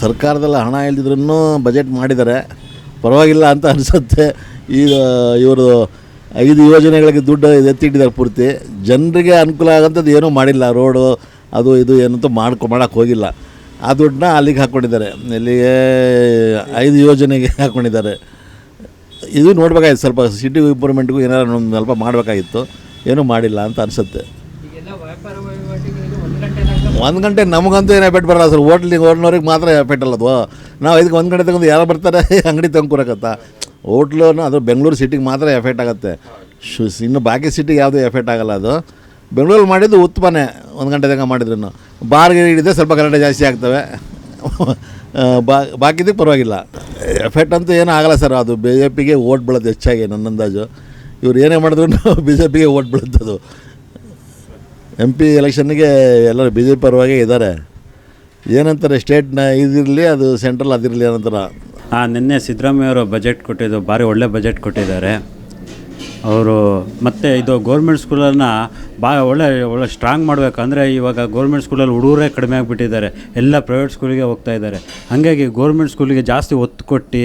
ಸರ್ಕಾರದಲ್ಲಿ ಹಣ ಇಲ್ದಿದ್ರೂ ಬಜೆಟ್ ಮಾಡಿದ್ದಾರೆ. ಪರವಾಗಿಲ್ಲ ಅಂತ ಅನಿಸುತ್ತೆ. ಈಗ ಇವರು ಐದು ಯೋಜನೆಗಳಿಗೆ ದುಡ್ಡು ಎತ್ತಿಟ್ಟಿದ್ದಾರೆ ಪೂರ್ತಿ. ಜನರಿಗೆ ಅನುಕೂಲ ಆಗೋಂಥದ್ದು ಏನೂ ಮಾಡಿಲ್ಲ. ರೋಡು, ಅದು ಇದು ಏನಂತೂ ಮಾಡ್ಕೊ ಮಾಡೋಕ್ಕೆ ಹೋಗಿಲ್ಲ. ಆ ದುಡ್ಡನ್ನ ಅಲ್ಲಿಗೆ ಹಾಕ್ಕೊಂಡಿದ್ದಾರೆ ಇಲ್ಲಿಗೆ ಐದು ಯೋಜನೆಗೆ ಹಾಕ್ಕೊಂಡಿದ್ದಾರೆ ಇದು ನೋಡಬೇಕಾಗಿತ್ತು ಸ್ವಲ್ಪ ಸಿಟಿ ಇಂಪ್ರೂವ್ಮೆಂಟ್ಗೂ ಏನಾರು ಸ್ವಲ್ಪ ಮಾಡಬೇಕಾಗಿತ್ತು. ಏನೂ ಮಾಡಿಲ್ಲ ಅಂತ ಅನಿಸುತ್ತೆ ಈಗೆಲ್ಲ ವ್ಯಾಪಾರ ವಹಿವಾಟಿಗಳಿಗೆ ಒಂದು ಗಂಟೆ ತನಕ ಒಂದು ಗಂಟೆ ನಮಗಂತೂ ಏನು ಎಫೆಕ್ಟ್ ಬರಲ್ಲ ಸರ್. ಹೋಟ್ಲಿಗೆ ಓಡ್ನವ್ರಿಗೆ ಮಾತ್ರ ಎಫೆಕ್ಟ್ ಅಲ್ಲದು ನಾವು ಇದಕ್ಕೆ ಒಂದು ಗಂಟೆ ತಗೊಂಡು ಯಾರು ಬರ್ತಾರೆ, ಅಂಗಡಿ ತಗೊಂಡ್ಕೊರಕತ್ತ. ಹೋಟ್ಲು ಅದು ಬೆಂಗಳೂರು ಸಿಟಿಗೆ ಮಾತ್ರ ಎಫೆಕ್ಟ್ ಆಗುತ್ತೆ. ಶು, ಇನ್ನು ಬಾಕಿ ಸಿಟಿಗೆ ಯಾವುದೂ ಎಫೆಕ್ಟ್ ಆಗಲ್ಲ ಅದು. ಬೆಂಗಳೂರು ಮಾಡಿದ್ದು ಉತ್ಪನ್ನೆ ಒಂದು ಗಂಟೆ ತನಕ ಮಾಡಿದ್ರು ಬಾರ್ಗೆ ಹಿಡಿದ್ರೆ ಸ್ವಲ್ಪ ಗಂಟೆ ಜಾಸ್ತಿ ಆಗ್ತವೆ. ಬಾ ಪರವಾಗಿಲ್ಲ. ಎಫೆಕ್ಟ್ ಅಂತೂ ಏನೂ ಆಗಲ್ಲ ಸರ್. ಅದು ಬಿ ಜೆ ಪಿಗೆ ಓಟ್ ಬೀಳೋದು ಹೆಚ್ಚಾಗಿ ನನ್ನ ಅಂದಾಜು ಇವ್ರು ಏನೇ ಮಾಡಿದ್ರು ಬಿ ಜೆ ಪಿಗೆ ಓಟ್ ಬೀಳುತ್ತದು ಎಂ ಪಿ ಎಲೆಕ್ಷನ್ಗೆ ಎಲ್ಲರೂ ಬಿ ಜೆ ಪಿ ಪರವಾಗಿ ಇದ್ದಾರೆ. ಏನಂತಾರೆ ಸ್ಟೇಟ್ನ ಇದಿರಲಿ, ಅದು ಸೆಂಟ್ರಲ್ ಅದಿರಲಿ ಏನಂತಾರ? ಹಾಂ ನಿನ್ನೆ ಸಿದ್ದರಾಮಯ್ಯವರು ಬಜೆಟ್ ಕೊಟ್ಟಿದ್ದು, ಭಾರಿ ಒಳ್ಳೆ ಬಜೆಟ್ ಕೊಟ್ಟಿದ್ದಾರೆ. ಅವರು ಮತ್ತು ಇದು ಗೌರ್ಮೆಂಟ್ ಸ್ಕೂಲನ್ನು ಭಾಳ ಒಳ್ಳೆ ಒಳ್ಳೆ ಸ್ಟ್ರಾಂಗ್ ಮಾಡಬೇಕಂದ್ರೆ ಇವಾಗ ಗೌರ್ಮೆಂಟ್ ಸ್ಕೂಲಲ್ಲಿ ಹುಡುಗರೇ ಕಡಿಮೆ ಆಗಿಬಿಟ್ಟಿದ್ದಾರೆ. ಎಲ್ಲ ಪ್ರೈವೇಟ್ ಸ್ಕೂಲಿಗೆ ಹೋಗ್ತಾ ಇದ್ದಾರೆ. ಹಾಗಾಗಿ ಗೌರ್ಮೆಂಟ್ ಸ್ಕೂಲಿಗೆ ಜಾಸ್ತಿ ಒತ್ತು ಕೊಟ್ಟು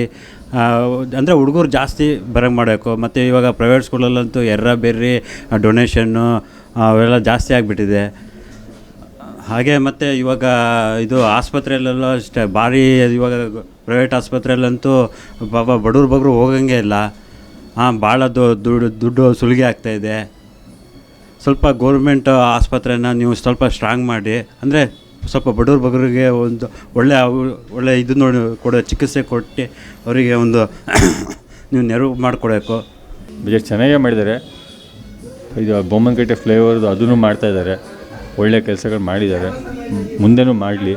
ಅಂದರೆ ಹುಡುಗರು ಜಾಸ್ತಿ ಬರಂಗೆ ಮಾಡಬೇಕು. ಮತ್ತು ಇವಾಗ ಪ್ರೈವೇಟ್ ಸ್ಕೂಲಲ್ಲಂತೂ ಎರ್ರ, ಬೆರ್ರಿ ಡೊನೇಷನ್ನು ಅವೆಲ್ಲ ಜಾಸ್ತಿ ಆಗಿಬಿಟ್ಟಿದೆ. ಹಾಗೆ ಮತ್ತು ಇವಾಗ ಇದು ಆಸ್ಪತ್ರೆಯಲ್ಲೆಲ್ಲ ಅಷ್ಟೇ, ಭಾರಿ ಇವಾಗ ಪ್ರೈವೇಟ್ ಆಸ್ಪತ್ರೆಯಲ್ಲಂತೂ ಪಾಪ ಬಡವ್ರ ಬಗ್ರು ಹೋಗಂಗೆ ಇಲ್ಲ. ಹಾಂ ಭಾಳ ದುಡ್ಡು ದುಡ್ಡು ಸುಲಿಗೆ ಆಗ್ತಾಯಿದೆ ಸ್ವಲ್ಪ ಗೋರ್ಮೆಂಟ್ ಆಸ್ಪತ್ರೆನ ನೀವು ಸ್ವಲ್ಪ ಸ್ಟ್ರಾಂಗ್ ಮಾಡಿ. ಅಂದರೆ ಸ್ವಲ್ಪ ಬಡವ್ರ ಬಗ್ಗರಿಗೆ ಒಂದು ಒಳ್ಳೆ ಒಳ್ಳೆ ಇದು ನೋಡಿ ಕೊಡೋ, ಚಿಕಿತ್ಸೆ ಕೊಟ್ಟು ಅವರಿಗೆ ಒಂದು ನೀವು ನೆರವು ಮಾಡಿಕೊಡಬೇಕು. ಬಜೆಟ್ ಚೆನ್ನಾಗೇ ಮಾಡಿದ್ದಾರೆ. ಇದು ಬೊಮ್ಮನಕಟ್ಟೆ ಫ್ಲೇವರ್ದು ಅದನ್ನು ಮಾಡ್ತಾ ಇದ್ದಾರೆ. ಒಳ್ಳೆ ಕೆಲಸಗಳು ಮಾಡಿದ್ದಾರೆ. ಮುಂದೆಯೂ ಮುಂದೆನೂ ಮಾಡಲಿ.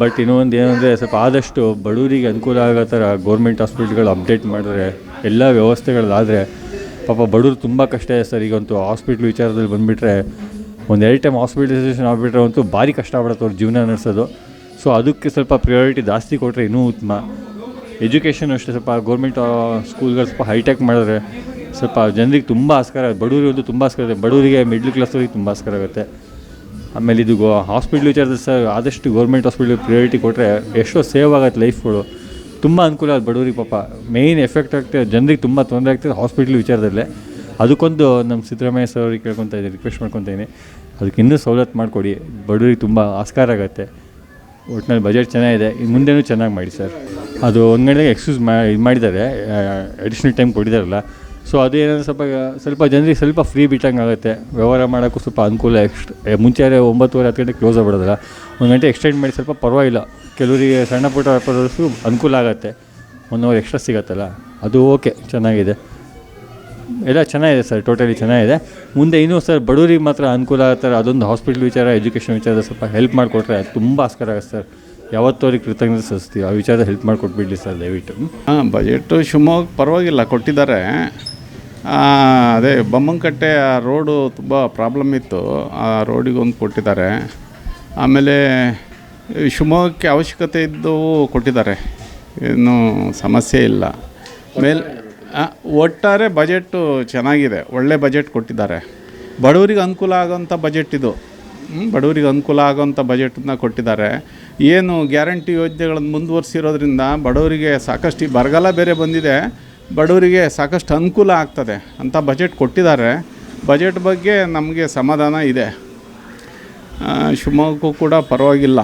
ಬಟ್ ಇನ್ನೊಂದು ಏನಂದರೆ ಸ್ವಲ್ಪ ಆದಷ್ಟು ಬಡವರಿಗೆ ಅನುಕೂಲ ಆಗೋ ಥರ ಗೌರ್ಮೆಂಟ್ ಹಾಸ್ಪಿಟ್ಲ್ಗಳು ಅಪ್ಡೇಟ್ ಮಾಡಿದ್ರೆ, ಎಲ್ಲ ವ್ಯವಸ್ಥೆಗಳಾದರೆ ಪಾಪ ಬಡವರು ತುಂಬ ಕಷ್ಟ ಇದೆ ಸರ್. ಈಗಂತೂ ಹಾಸ್ಪಿಟ್ಲ್ ವಿಚಾರದಲ್ಲಿ ಬಂದುಬಿಟ್ರೆ ಒಂದು ಎರಡು ಟೈಮ್ ಹಾಸ್ಪಿಟಲೈಸೇಷನ್ ಆಗಿಬಿಟ್ರೆ ಅಂತೂ ಭಾರಿ ಕಷ್ಟ ಆಗ್ಬಿಡುತ್ತೆ ಅವ್ರ ಜೀವನ ನಡೆಸೋದು. ಸೊ ಅದಕ್ಕೆ ಸ್ವಲ್ಪ ಪ್ರಿಯಾರಿಟಿ ಜಾಸ್ತಿ ಕೊಟ್ಟರೆ ಇನ್ನೂ ಉತ್ತಮ. ಎಜುಕೇಷನ್ ಅಷ್ಟೇ ಸ್ವಲ್ಪ ಗೌರ್ಮೆಂಟ್ ಸ್ಕೂಲ್ಗಳು ಸ್ವಲ್ಪ ಹೈಟೆಕ್ ಮಾಡಿದ್ರೆ ಸ್ವಲ್ಪ ಜನರಿಗೆ ತುಂಬ ಆಸ್ಕಾರ, ಬಡವರಿಗೆ ತುಂಬ ಆಸ್ಕಾರ ಇದೆ. ಬಡವರಿಗೆ ಮಿಡ್ಲ್ ಕ್ಲಾಸ್ವರಿಗೆ ತುಂಬ ಆಸ್ಕಾರ ಆಗುತ್ತೆ. ಆಮೇಲೆ ಇದು ಗೋ ಹಾಸ್ಪಿಟ್ಲ್ ವಿಚಾರದಲ್ಲಿ ಸರ್, ಆದಷ್ಟು ಗೌರ್ಮೆಂಟ್ ಹಾಸ್ಪಿಟ್ಲಿಗೆ ಪ್ರಿಯಾರಿಟಿ ಕೊಟ್ಟರೆ ಎಷ್ಟೋ ಸೇವ್ ಆಗುತ್ತೆ ಲೈಫ್ಗಳು ತುಂಬ ಅನುಕೂಲ ಆಗುತ್ತೆ ಬಡವರಿಗೆ ಪಾಪ. ಮೇಯ್ನ್ ಎಫೆಕ್ಟ್ ಆಗ್ತದೆ ಜನರಿಗೆ ತುಂಬ ತೊಂದರೆ ಆಗ್ತದೆ ಹಾಸ್ಪಿಟ್ಲ್ ವಿಚಾರದಲ್ಲೇ. ಅದಕ್ಕೊಂದು ನಮ್ಮ ಸಿದ್ದರಾಮಯ್ಯ ಸರ್ ಅವ್ರಿಗೆ ಕೇಳ್ಕೊತ ಇದ್ದೀನಿ ರಿಕ್ವೆಸ್ಟ್ ಮಾಡ್ಕೊತೀನಿ ಇದ್ದೀನಿ ಅದಕ್ಕೆ ಇನ್ನೂ ಸವಲತ್ತು ಮಾಡಿಕೊಡಿ. ಬಡವರಿಗೆ ತುಂಬ ಆಸ್ಕಾರ ಆಗುತ್ತೆ. ಒಟ್ಟಿನಲ್ಲಿ ಬಜೆಟ್ ಚೆನ್ನಾಗಿದೆ. ಇನ್ನು ಮುಂದೆನೂ ಚೆನ್ನಾಗಿ ಮಾಡಿ ಸರ್. ಅದು ಒಂದು ಗಂಟೆಗೆ ಎಕ್ಸ್ಕ್ಯೂಸ್ ಮಾ ಇದು ಮಾಡಿದ್ದಾರೆ. Additional time ಕೊಟ್ಟಿದ್ದಾರಲ್ಲ. ಸೊ ಅದೇನಂದ್ರೆ ಸ್ವಲ್ಪ ಸ್ವಲ್ಪ ಜನರಿಗೆ ಸ್ವಲ್ಪ ಫ್ರೀ ಬಿಟ್ಟಂಗೆ ಆಗುತ್ತೆ. ವ್ಯವಹಾರ ಮಾಡೋಕ್ಕೂ ಸ್ವಲ್ಪ ಅನುಕೂಲ ಎಕ್ಸ್ಟ್ ಮುಂಚೆ ಒಂಬತ್ತುವರೆ, ಹತ್ತು ಗಂಟೆ ಕ್ಲೋಸ್ ಆಗಿಬಿಡೋದಲ್ಲ. ಒಂದು ಗಂಟೆ ಎಕ್ಸ್ಟೆಂಡ್ ಮಾಡಿ ಸ್ವಲ್ಪ ಪರವಾಗಿಲ್ಲ. ಕೆಲವರಿಗೆ ಸಣ್ಣ ಪುಟ್ಟ ವ್ಯಾಪಾರದಷ್ಟು ಅನುಕೂಲ ಆಗುತ್ತೆ. ಒನ್ ಅವರ್ ಎಕ್ಸ್ಟ್ರಾ ಸಿಗತ್ತಲ್ಲ. ಅದು ಓಕೆ ಚೆನ್ನಾಗಿದೆ. ಎಲ್ಲ ಚೆನ್ನಾಗಿದೆ ಸರ್ ಟೋಟಲಿ ಚೆನ್ನಾಗಿದೆ. ಮುಂದೆ ಇನ್ನೂ ಸರ್, ಬಡವರಿಗೆ ಮಾತ್ರ ಅನುಕೂಲ ಆಗ್ತಾರೆ ಅದೊಂದು ಹಾಸ್ಪಿಟ್ಲ್ ವಿಚಾರ ಎಜುಕೇಷನ್ ವಿಚಾರ ಸ್ವಲ್ಪ ಹೆಲ್ಪ್ ಮಾಡಿಕೊಟ್ರೆ ತುಂಬ ಆಸ್ಕಾರ ಆಗುತ್ತೆ ಸರ್. ಯಾವತ್ತೂ ಅವ್ರಿಗೆ ಕೃತಜ್ಞತೆ ಸಲ್ಲಿಸ್ತೀವಿ. ಆ ವಿಚಾರ ಹೆಲ್ಪ್ ಮಾಡಿಕೊಟ್ಬಿಡ್ಲಿ ಸರ್, ದಯವಿಟ್ಟು. ಹಾಂ ಬಜೆಟ್ಟು ಶಿವಮೊಗ್ಗ ಪರವಾಗಿಲ್ಲ, ಕೊಟ್ಟಿದ್ದಾರೆ. ಅದೇ ಬೊಮ್ಮನಕಟ್ಟೆ ಆ ರೋಡು ತುಂಬ ಪ್ರಾಬ್ಲಮ್ ಇತ್ತು. ಆ ರೋಡಿಗೆ ಒಂದು ಕೊಟ್ಟಿದ್ದಾರೆ. ಆಮೇಲೆ ಶಿವಮೊಗ್ಗಕ್ಕೆ ಅವಶ್ಯಕತೆ ಇದ್ದವು ಕೊಟ್ಟಿದ್ದಾರೆ. ಏನು ಸಮಸ್ಯೆ ಇಲ್ಲ. ಮೇಲ್ ಒಟ್ಟಾರೆ ಬಜೆಟ್ಟು ಚೆನ್ನಾಗಿದೆ. ಒಳ್ಳೆ ಬಜೆಟ್ ಕೊಟ್ಟಿದ್ದಾರೆ. ಬಡವರಿಗೆ ಅನುಕೂಲ ಆಗೋಂಥ ಬಜೆಟ್ ಇದು. ಬಡವರಿಗೆ ಅನುಕೂಲ ಆಗೋಂಥ ಬಜೆಟನ್ನ ಕೊಟ್ಟಿದ್ದಾರೆ. ಏನು ಗ್ಯಾರಂಟಿ ಯೋಜನೆಗಳನ್ನು ಮುಂದುವರಿಸಿರೋದ್ರಿಂದ ಬಡವರಿಗೆ ಸಾಕಷ್ಟು ಬರಗಾಲ ಬೇರೆ ಬಂದಿದೆ. ಬಡವರಿಗೆ ಸಾಕಷ್ಟು ಅನುಕೂಲ ಆಗ್ತದೆ ಅಂತ ಬಜೆಟ್ ಕೊಟ್ಟಿದ್ದಾರೆ. ಬಜೆಟ್ ಬಗ್ಗೆ ನಮಗೆ ಸಮಾಧಾನ ಇದೆ. ಶಿವಮೊಗ್ಗಕ್ಕೂ ಕೂಡ ಪರವಾಗಿಲ್ಲ.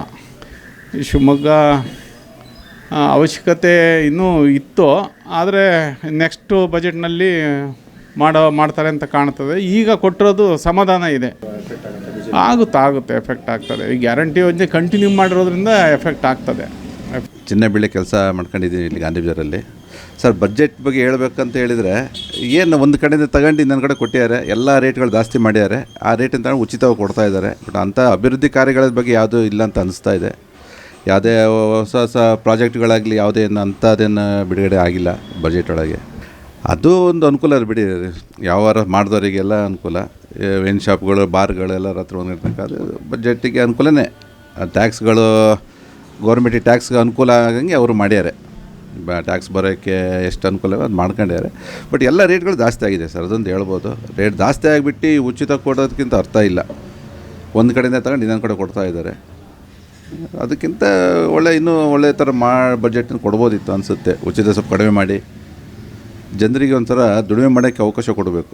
ಶಿವಮೊಗ್ಗ ಅವಶ್ಯಕತೆ ಇನ್ನೂ ಇತ್ತು. ಆದರೆ ನೆಕ್ಸ್ಟು ಬಜೆಟ್ನಲ್ಲಿ ಮಾಡೋ, ಮಾಡ್ತಾರೆ ಅಂತ ಕಾಣ್ತದೆ. ಈಗ ಕೊಟ್ಟಿರೋದು ಸಮಾಧಾನ ಇದೆ. ಆಗುತ್ತೆ ಆಗುತ್ತೆ ಎಫೆಕ್ಟ್ ಆಗ್ತದೆ. ಈ ಗ್ಯಾರಂಟಿ ಯೋಜನೆ ಕಂಟಿನ್ಯೂ ಮಾಡಿರೋದ್ರಿಂದ ಎಫೆಕ್ಟ್ ಆಗ್ತದೆ. ಚಿನ್ನ ಬೆಳೆ ಕೆಲಸ ಮಾಡ್ಕೊಂಡಿದ್ದೀನಿ ಇಲ್ಲಿ ಗಾಂಧಿ ಸರ್ ಬಜೆಟ್ ಬಗ್ಗೆ ಹೇಳಬೇಕಂತ ಹೇಳಿದರೆ, ಏನು ಒಂದು ಕಡೆಯಿಂದ ತಗೊಂಡು ಇನ್ನೊಂದು ಕಡೆ ಕೊಟ್ಟಿದ್ದಾರೆ, ಎಲ್ಲ ರೇಟ್ಗಳು ಜಾಸ್ತಿ ಮಾಡಿದ್ದಾರೆ ಆ ರೇಟ್ ಅಂತ ಉಚಿತವಾಗಿ ಕೊಡ್ತಾ ಇದ್ದಾರೆ. ಬಟ್ ಅಂಥ ಅಭಿವೃದ್ಧಿ ಕಾರ್ಯಗಳ ಬಗ್ಗೆ ಯಾವುದೂ ಇಲ್ಲ ಅಂತ ಅನಿಸ್ತಾ ಇದೆ. ಯಾವುದೇ ಹೊಸ ಹೊಸ ಪ್ರಾಜೆಕ್ಟ್ಗಳಾಗಲಿ ಯಾವುದೇ ಅಂಥದ್ದೇನು ಬಿಡುಗಡೆ ಆಗಿಲ್ಲ ಬಜೆಟ್ ಒಳಗೆ. ಅದು ಒಂದು ಅನುಕೂಲ ಬಿಡಿ ವ್ಯವಹಾರ ಮಾಡಿದವರಿಗೆಲ್ಲ ಅನುಕೂಲ. ವೇನ್ ಶಾಪ್ಗಳು ಬಾರ್ಗಳು ಎಲ್ಲರ ಹತ್ರ ಒಂದಿರ್ತಕ್ಕಂಥ ಬಜೆಟ್ಟಿಗೆ ಅನುಕೂಲನೇ. ಟ್ಯಾಕ್ಸ್ಗಳು ಗೌರ್ಮೆಂಟಿಗೆ ಟ್ಯಾಕ್ಸ್ಗೆ ಅನುಕೂಲ ಆಗಂಗೆ ಅವರು ಮಾಡ್ಯಾರೆ. ಬ ಟ್ಯಾಕ್ಸ್ ಬರೋಕ್ಕೆ ಎಷ್ಟು ಅನುಕೂಲ ಅದು ಮಾಡ್ಕೊಂಡಿದ್ದಾರೆ ಬಟ್ ಎಲ್ಲ ರೇಟ್ಗಳು ಜಾಸ್ತಿ ಆಗಿದೆ ಸರ್, ಅದೊಂದು ಹೇಳ್ಬೋದು. ರೇಟ್ ಜಾಸ್ತಿ ಆಗಿಬಿಟ್ಟು ಉಚಿತ ಕೊಡೋದಕ್ಕಿಂತ ಅರ್ಥ ಇಲ್ಲ. ಒಂದು ಕಡೆಯಿಂದ ತಗೊಂಡು ಇನ್ನೊಂದು ಕಡೆ ಕೊಡ್ತಾ ಇದ್ದಾರೆ. ಅದಕ್ಕಿಂತ ಒಳ್ಳೆ, ಇನ್ನೂ ಒಳ್ಳೆ ಥರ ಮಾ ಬಜೆಟ್ನ ಕೊಡ್ಬೋದಿತ್ತು ಅನಿಸುತ್ತೆ. ಉಚಿತ ಸ್ವಲ್ಪ ಕಡಿಮೆ ಮಾಡಿ. ಜನರಿಗೆ ಒಂಥರ ದುಡಿಮೆ ಮಾಡೋಕ್ಕೆ ಅವಕಾಶ ಕೊಡಬೇಕು.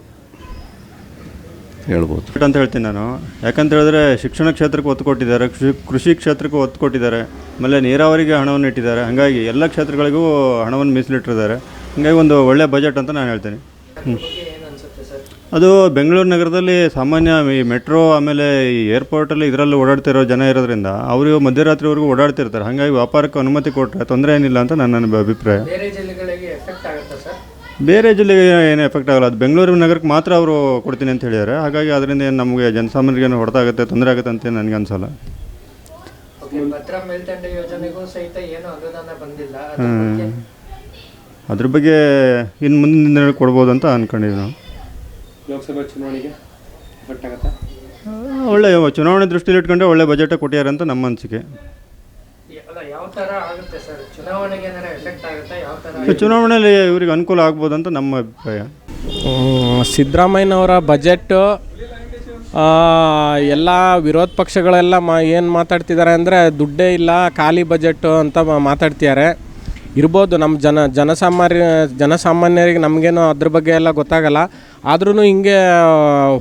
ಹೇಳ್ಬೋದು. ಅಂತ ಹೇಳ್ತೀನಿ ನಾನು. ಯಾಕಂತ ಹೇಳಿದ್ರೆ ಶಿಕ್ಷಣ ಕ್ಷೇತ್ರಕ್ಕೆ ಒತ್ತು ಕೊಟ್ಟಿದ್ದಾರೆ ಕೃಷಿ ಕೃಷಿ ಕ್ಷೇತ್ರಕ್ಕೆ ಒತ್ತು ಕೊಟ್ಟಿದ್ದಾರೆ ಆಮೇಲೆ ನೀರಾವರಿಗೆ ಹಣವನ್ನು ಇಟ್ಟಿದ್ದಾರೆ. ಹಾಗಾಗಿ ಎಲ್ಲ ಕ್ಷೇತ್ರಗಳಿಗೂ ಹಣವನ್ನು ಮೀಸಲಿಟ್ಟಿದ್ದಾರೆ. ಹಾಗಾಗಿ ಒಂದು ಒಳ್ಳೆಯ ಬಜೆಟ್ ಅಂತ ನಾನು ಹೇಳ್ತೀನಿ. ಹ್ಞೂ ಏನು ಅನ್ಸುತ್ತೆ ಸರ್ ಅದು ಬೆಂಗಳೂರು ನಗರದಲ್ಲಿ ಸಾಮಾನ್ಯ ಈ ಮೆಟ್ರೋ ಆಮೇಲೆ ಈ ಏರ್ಪೋರ್ಟಲ್ಲಿ ಇದರಲ್ಲಿ ಓಡಾಡ್ತಿರೋ ಜನ ಇರೋದ್ರಿಂದ ಅವರು ಮಧ್ಯರಾತ್ರಿವರೆಗೂ ಓಡಾಡ್ತಿರ್ತಾರೆ. ಹಾಗಾಗಿ ವ್ಯಾಪಾರಕ್ಕೆ ಅನುಮತಿ ಕೊಟ್ಟರೆ ತೊಂದರೆ ಏನಿಲ್ಲ ಅಂತ ನನ್ನ ನನ್ನ ಅಭಿಪ್ರಾಯ ಬೇರೆ ಆಗುತ್ತಾ ಜಿಲ್ಲೆಗೆ ಏನು ಎಫೆಕ್ಟ್ ಆಗಲ್ಲ. ಅದು ಬೆಂಗಳೂರು ನಗರಕ್ಕೆ ಮಾತ್ರ ಅವರು ಕೊಡ್ತೀನಿ ಅಂತ ಹೇಳಿದ್ದಾರೆ ಹಾಗಾಗಿ ಅದರಿಂದ ಏನು ನಮಗೆ ಜನಸಾಮಾನ್ಯರಿಗೆ ಏನು ಹೊಡೆತಾಗುತ್ತೆ ತೊಂದರೆ ಆಗುತ್ತೆ ಅಂತ ನನಗೆ ಅನ್ಸಲ್ಲ. ಅದ್ರ ಬಗ್ಗೆ? ಇನ್ನು ಮುಂದಿನ ದಿನಗಳಲ್ಲಿ ಕೊಡ್ಬೋದು ಅಂತ ಅಂದ್ಕೊಂಡಿದ್ವಿ ನಾವು. ಲೋಕಸಭಾ ಚುನಾವಣೆಗೆ ಒಳ್ಳೆಯ ಆಗುತ್ತಾ? ಒಳ್ಳೆ ಚುನಾವಣೆ ದೃಷ್ಟಿಯಲ್ಲಿ ಇಟ್ಕೊಂಡೆ ಒಳ್ಳೆ ಬಜೆಟ್ ಕೊಟ್ಟಿದ್ದಾರೆ ಅಂತ ನಮ್ಮ ಅನಿಸಿಕೆ. ಅಲ್ಲ ತರ ಆಗುತ್ತೆ ಸರ್. ಚುನಾವಣೆಗೆ ಏನಾರ ಎಫೆಕ್ಟ್ ಆಗುತ್ತಾ ಯಾವ ತರ ಚುನಾವಣೆಯಲ್ಲಿ ಇವರಿಗೆ ಅನುಕೂಲ ಆಗ್ಬೋದು ಅಂತ ನಮ್ಮ ಅಭಿಪ್ರಾಯ. ಸಿದ್ದರಾಮಯ್ಯನವರ ಬಜೆಟ್ ಎಲ್ಲ ವಿರೋಧ ಪಕ್ಷಗಳೆಲ್ಲ ಮಾ ಏನು ಮಾತಾಡ್ತಿದ್ದಾರೆ ಅಂದರೆ ದುಡ್ಡೇ ಇಲ್ಲ ಖಾಲಿ ಬಜೆಟ್ಟು ಅಂತ ಮಾತಾಡ್ತಿದ್ದಾರೆ. ಇರ್ಬೋದು ನಮ್ಮ ಜನ ಜನಸಾಮಾನ್ಯ ಜನಸಾಮಾನ್ಯರಿಗೆ ನಮಗೇನು ಅದ್ರ ಬಗ್ಗೆ ಎಲ್ಲ ಗೊತ್ತಾಗಲ್ಲ. ಆದ್ರೂ ಹಿಂಗೆ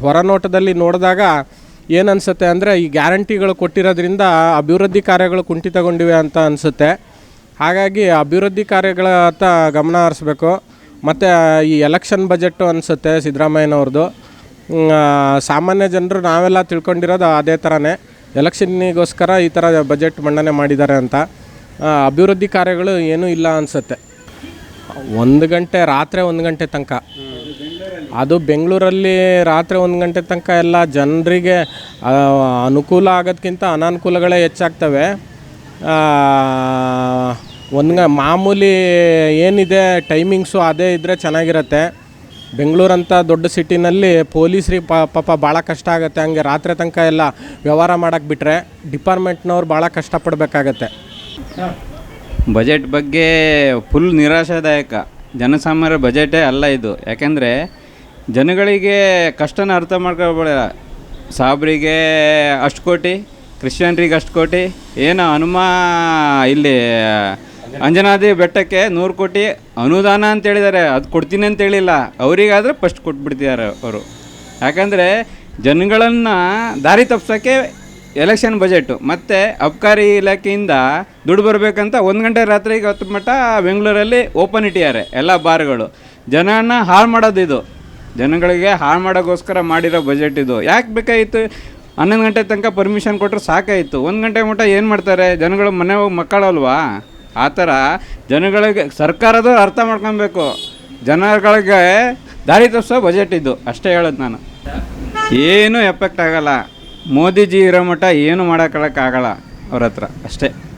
ಹೊರನೋಟದಲ್ಲಿ ನೋಡಿದಾಗ ಏನು ಅನಿಸುತ್ತೆ ಅಂದರೆ ಈ ಗ್ಯಾರಂಟಿಗಳು ಕೊಟ್ಟಿರೋದ್ರಿಂದ ಅಭಿವೃದ್ಧಿ ಕಾರ್ಯಗಳು ಕುಂಠಿತಗೊಂಡಿವೆ ಅಂತ ಅನಿಸುತ್ತೆ. ಹಾಗಾಗಿ ಅಭಿವೃದ್ಧಿ ಕಾರ್ಯಗಳತ್ತ ಗಮನ ಹರಿಸ್ಬೇಕು. ಮತ್ತು ಈ ಎಲೆಕ್ಷನ್ ಬಜೆಟ್ಟು ಅನಿಸುತ್ತೆ ಸಿದ್ದರಾಮಯ್ಯನವ್ರದ್ದು. ಸಾಮಾನ್ಯ ಜನರು ನಾವೆಲ್ಲ ತಿಳ್ಕೊಂಡಿರೋದು ಅದೇ ಥರನೇ ಎಲೆಕ್ಷನ್ನಿಗೋಸ್ಕರ ಈ ಥರ ಬಜೆಟ್ ಮಂಡನೆ ಮಾಡಿದ್ದಾರೆ ಅಂತ. ಅಭಿವೃದ್ಧಿ ಕಾರ್ಯಗಳು ಏನೂ ಇಲ್ಲ ಅನಿಸುತ್ತೆ. ಒಂದು ಗಂಟೆ, ರಾತ್ರಿ ಒಂದು ಗಂಟೆ ತನಕ. ಅದು ಬೆಂಗಳೂರಲ್ಲಿ ರಾತ್ರಿ ಒಂದು ಗಂಟೆ ತನಕ ಎಲ್ಲ ಜನರಿಗೆ ಅನುಕೂಲ ಆಗೋದ್ಕಿಂತ ಅನಾನುಕೂಲಗಳೇ ಹೆಚ್ಚಾಗ್ತವೆ. ಒಂದು ಮಾಮೂಲಿ ಏನಿದೆ ಟೈಮಿಂಗ್ಸು ಅದೇ ಇದ್ದರೆ ಚೆನ್ನಾಗಿರತ್ತೆ. ಬೆಂಗಳೂರಂಥ ದೊಡ್ಡ ಸಿಟಿನಲ್ಲಿ ಪೊಲೀಸ್ರಿಗೆ ಪಾಪ ಭಾಳ ಕಷ್ಟ ಆಗುತ್ತೆ. ಹಂಗೆ ರಾತ್ರಿ ತನಕ ಎಲ್ಲ ವ್ಯವಹಾರ ಮಾಡೋಕ್ಕೆ ಬಿಟ್ಟರೆ ಡಿಪಾರ್ಟ್ಮೆಂಟ್ನವ್ರು ಭಾಳ ಕಷ್ಟಪಡಬೇಕಾಗತ್ತೆ. ಬಜೆಟ್ ಬಗ್ಗೆ ಫುಲ್ ನಿರಾಶಾದಾಯಕ. ಜನಸಾಮಾನ್ಯರ ಬಜೆಟೇ ಅಲ್ಲ ಇದು. ಯಾಕೆಂದರೆ ಜನಗಳಿಗೆ ಕಷ್ಟನ ಅರ್ಥ ಮಾಡ್ಕೊಬೇಡ ಸಾಬ್ರಿಗೆ ಅಷ್ಟು ಕೋಟಿ, ಕ್ರಿಶ್ಚಿಯನ್ರಿಗೆ ಅಷ್ಟು ಕೋಟಿ, ಏನು ಹನುಮ ಇಲ್ಲಿ ಅಂಜನಾದಿ ಬೆಟ್ಟಕ್ಕೆ ನೂರು ಕೋಟಿ ಅನುದಾನ ಅಂತ ಹೇಳಿದ್ದಾರೆ. ಅದು ಕೊಡ್ತೀನಿ ಅಂತ ಹೇಳಿಲ್ಲ. ಅವರಿಗಾದರೆ ಫಸ್ಟ್ ಕೊಟ್ಬಿಡ್ತಿದ್ದಾರೆ ಅವರು. ಯಾಕಂದರೆ ಜನಗಳನ್ನು ದಾರಿ ತಪ್ಸೋಕ್ಕೆ ಎಲೆಕ್ಷನ್ ಬಜೆಟ್ಟು ಮತ್ತು ಅಬ್ಕಾರಿ ಇಲಾಖೆಯಿಂದ ದುಡ್ಡು ಬರಬೇಕಂತ ಒಂದು ಗಂಟೆ ರಾತ್ರಿಗೆ ಹತ್ತು ಮಟ್ಟ ಬೆಂಗಳೂರಲ್ಲಿ ಓಪನ್ ಇಟ್ಟಿದ್ದಾರೆ ಎಲ್ಲ ಬಾರ್ಗಳು. ಜನನ ಹಾಳು ಮಾಡೋದು ಇದು. ಜನಗಳಿಗೆ ಹಾಳು ಮಾಡೋಕ್ಕೋಸ್ಕರ ಮಾಡಿರೋ ಬಜೆಟ್ ಇದು. ಯಾಕೆ ಬೇಕಾಗಿತ್ತು? ಹನ್ನೊಂದು ಗಂಟೆ ತನಕ ಪರ್ಮಿಷನ್ ಕೊಟ್ಟರೆ ಸಾಕಾಯಿತು. ಒಂದು ಗಂಟೆ ಮಟ್ಟ ಏನು ಮಾಡ್ತಾರೆ? ಜನಗಳು ಮನೆ ಹೋಗಿ ಮಕ್ಕಳಲ್ವಾ? ಆ ಥರ ಜನಗಳಿಗೆ ಸರ್ಕಾರದ ಅರ್ಥ ಮಾಡ್ಕೊಬೇಕು. ಜನಗಳಿಗೆ ದಾರಿ ತಪ್ಪಿಸೋ ಬಜೆಟ್ ಇದು. ಅಷ್ಟೇ ಹೇಳೋದು ನಾನು. ಏನೂ ಎಫೆಕ್ಟ್ ಆಗಲ್ಲ. ಮೋದಿಜಿ ಇರೋ ಮಟ್ಟ ಏನು ಮಾಡೋಕ್ಕಾಗಲ್ಲ ಅವ್ರ ಹತ್ರ. ಅಷ್ಟೇ.